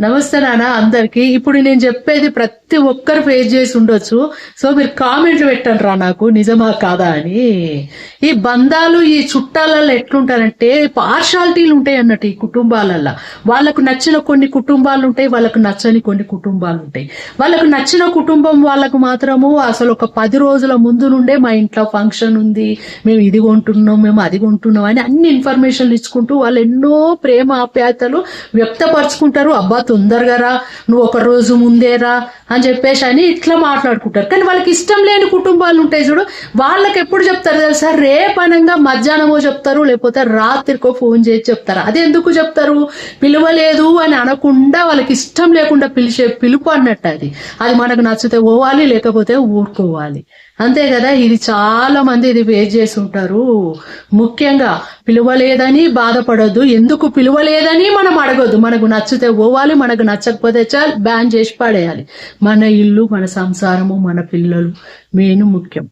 నమస్తే నాన్న అందరికి. ఇప్పుడు నేను చెప్పేది ప్రతి ఒక్కరు ఫేస్ చేసి ఉండొచ్చు. సో మీరు కామెంట్లు పెట్టండి రా నాకు. నిజమా కాదా అని. ఈ బంధాలు ఈ చుట్టాలలో ఎట్లుంటారంటే పార్షాలిటీలు ఉంటాయి అన్నట్టు ఈ కుటుంబాలల్లో. వాళ్ళకు నచ్చిన కొన్ని కుటుంబాలు ఉంటాయి వాళ్ళకు నచ్చని కొన్ని కుటుంబాలు ఉంటాయి. వాళ్ళకు నచ్చిన కుటుంబం వాళ్ళకు మాత్రము అసలు ఒక పది రోజుల ముందు నుండే మా ఇంట్లో ఫంక్షన్ ఉంది మేము ఇది కొంటున్నాం మేము అది కొంటున్నాం అని అన్ని ఇన్ఫర్మేషన్లు ఇచ్చుకుంటూ వాళ్ళు ఎన్నో ప్రేమ ఆప్యాయతలు వ్యక్తపరుచుకుంటారు. అబ్బా తొందరగా రా నువ్వు ఒక రోజు ముందే రా అని చెప్పేసి అని ఇట్లా మాట్లాడుకుంటారు. కానీ వాళ్ళకి ఇష్టం లేని కుటుంబాలు ఉంటాయి చూడు వాళ్ళకి ఎప్పుడు చెప్తారు తెలుసా? రేపనంగా మధ్యాహ్నమో చెప్తారు లేకపోతే రాత్రికో ఫోన్ చేసి చెప్తారు. అది ఎందుకు చెప్తారు? పిలవలేదు అని అనకుండా వాళ్ళకి ఇష్టం లేకుండా పిలిచే పిలుపు అన్నట్టు అది. అది మనకు నచ్చితే పోవాలి లేకపోతే ఊరుకోవాలి. అంతే కదా? ఇది చాలా మంది ఇది వేస్ట్ చేసి ఉంటారు ముఖ్యంగా పిలువలేదని బాధపడొద్దు. ఎందుకు పిలువలేదని మనం అడగొద్దు. మనకు నచ్చితే పోవాలి మనకు నచ్చకపోతే చాలు బ్యాన్ చేసి పడేయాలి. మన ఇల్లు మన సంసారము మన పిల్లలు మెయిన్ ముఖ్యం.